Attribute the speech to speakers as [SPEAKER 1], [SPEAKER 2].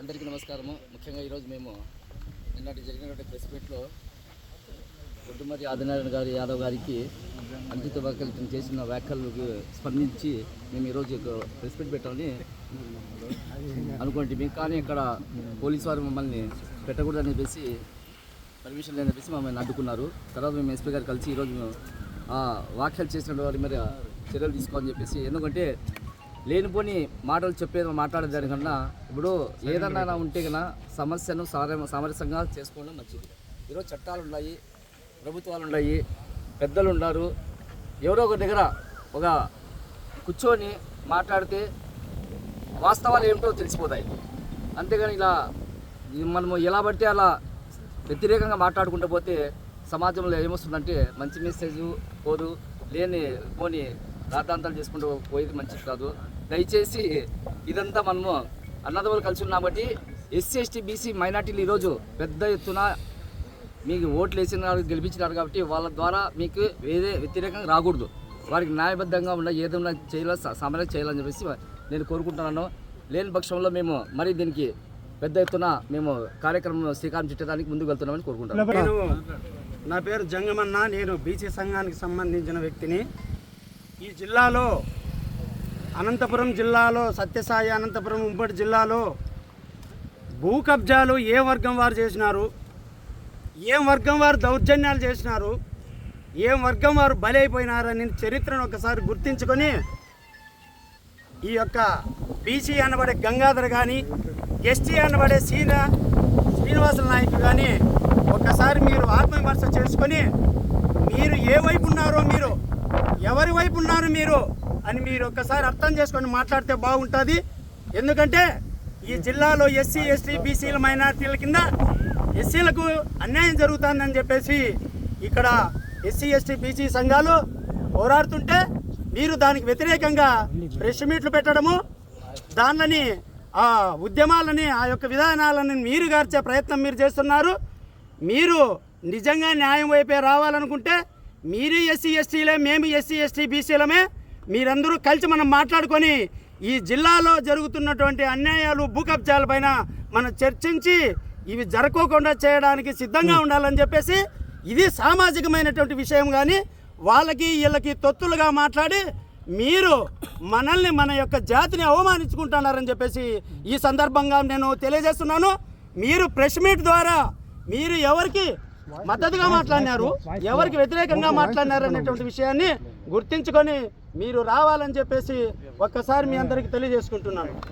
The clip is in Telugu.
[SPEAKER 1] అందరికీ నమస్కారము. ముఖ్యంగా ఈరోజు మేము నిన్నటి జరిగినటువంటి ప్రెస్ మీట్లో గుడ్డుమతి ఆదినారాయణ గారి యాదవ్ గారికి అంకిత వ్యాఖ్యలు చేసిన వ్యాఖ్యలకు స్పందించి మేము ఈరోజు ప్రెస్ మీట్ పెట్టామని అనుకుంటే కానీ ఇక్కడ పోలీసు వారు మమ్మల్ని పెట్టకూడదని చెప్పేసి పర్మిషన్ లేదని చెప్పేసి మమ్మల్ని అడ్డుకున్నారు. తర్వాత మేము ఎస్పీ గారు కలిసి ఈరోజు ఆ వ్యాఖ్యలు చేసిన వారి మీద చర్యలు తీసుకోవాలని చెప్పేసి ఎందుకంటే లేనిపోని మాటలు చెప్పేది మాట్లాడే దానికన్నా ఇప్పుడు ఏదన్నా ఉంటే కన్నా సమస్యను సార సామరస్యంగా చేసుకోవడం మంచిది. ఈరోజు చట్టాలు ఉన్నాయి ప్రభుత్వాలు ఉన్నాయి పెద్దలు ఉన్నారు. ఎవరో ఒక దగ్గర ఒక కూర్చొని మాట్లాడితే వాస్తవాలు ఏమిటో తెలిసిపోతాయి. అంతేగాని ఇలా మనము ఎలా పడితే అలా వ్యతిరేకంగా మాట్లాడుకుంటూ పోతే సమాజంలో ఏమొస్తుందంటే మంచి మెసేజ్ పోదు లేని పోని రాద్ధాంతాలు చేసుకుంటూ పోయేది మంచిది కాదు. దయచేసి ఇదంతా మనము అన్నదమ్ములు కలిసి ఉన్నాం కాబట్టి ఎస్సీ ఎస్టీ బీసీ మైనార్టీలు ఈరోజు పెద్ద ఎత్తున మీకు ఓట్లు వేసిన గెలిపించినారు కాబట్టి వాళ్ళ ద్వారా మీకు వేరే వ్యతిరేకంగా రాకూడదు. వారికి న్యాయబద్ధంగా ఉన్న ఏదైనా చేయాలి సమరం చేయాలని చెప్పేసి నేను కోరుకుంటున్నాను. లేని పక్షంలో మేము మరి దీనికి పెద్ద ఎత్తున మేము కార్యక్రమం శ్రీకారం చుట్టడానికి ముందుకు వెళ్తున్నామని కోరుకుంటున్నాను.
[SPEAKER 2] నేను నా పేరు జంగమన్న. నేను బీసీ సంఘానికి సంబంధించిన వ్యక్తిని. ఈ జిల్లాలో అనంతపురం జిల్లాలో సత్యసాయి అనంతపురం ఉమ్మడి జిల్లాలో భూ కబ్జాలు ఏ వర్గం వారు చేసినారు? ఏం వర్గం వారు దౌర్జన్యాలు చేసినారు? ఏం వర్గం వారు బలైపోయినారని చరిత్రను ఒకసారి గుర్తించుకొని ఈ యొక్క బీసీ అనబడే గంగాధర్ కానీ ఎస్టీ అనబడే సీన శ్రీనివాసుల నాయక్ కానీ ఒకసారి మీరు ఆత్మవిమర్శ చేసుకొని మీరు ఏ వైపు ఉన్నారో మీరు ఎవరి వైపు ఉన్నారు మీరు అని మీరు ఒక్కసారి అర్థం చేసుకొని మాట్లాడితే బాగుంటుంది. ఎందుకంటే ఈ జిల్లాలో ఎస్సీ ఎస్టీ బీసీల మైనార్టీల కింద ఎస్సీలకు అన్యాయం జరుగుతుందని చెప్పేసి ఇక్కడ ఎస్సీ ఎస్టీ బీసీ సంఘాలు పోరాడుతుంటే మీరు దానికి వ్యతిరేకంగా ప్రెస్ మీట్లు పెట్టడము దానిని ఆ ఉద్యమాలని ఆ యొక్క విధానాలను మీరు గార్చే ప్రయత్నం మీరు చేస్తున్నారు. మీరు నిజంగా న్యాయం వైపే రావాలనుకుంటే మీరు ఎస్సీ ఎస్టీలే మేము ఎస్సీ ఎస్టీ బీసీలమే. మీరందరూ కలిసి మనం మాట్లాడుకొని ఈ జిల్లాలో జరుగుతున్నటువంటి అన్యాయాలు భూ కబ్జాలపైన మనం చర్చించి ఇవి జరగకుండా చేయడానికి సిద్ధంగా ఉండాలని చెప్పేసి ఇది సామాజికమైనటువంటి విషయం కానీ వాళ్ళకి వీళ్ళకి తొత్తులుగా మాట్లాడి మీరు మనల్ని మన యొక్క జాతిని అవమానించుకుంటున్నారని చెప్పేసి ఈ సందర్భంగా నేను తెలియజేస్తున్నాను. మీరు ప్రెస్ మీట్ ద్వారా మీరు ఎవరికి మద్దతుగా మాట్లాడినారు. ఎవరికి వ్యతిరేకంగా మాట్లాడినారు అనేటువంటి విషయాన్ని గుర్తించుకొని మీరు రావాలని చెప్పేసి ఒక్కసారి మీ అందరికీ తెలియజేసుకుంటున్నాను.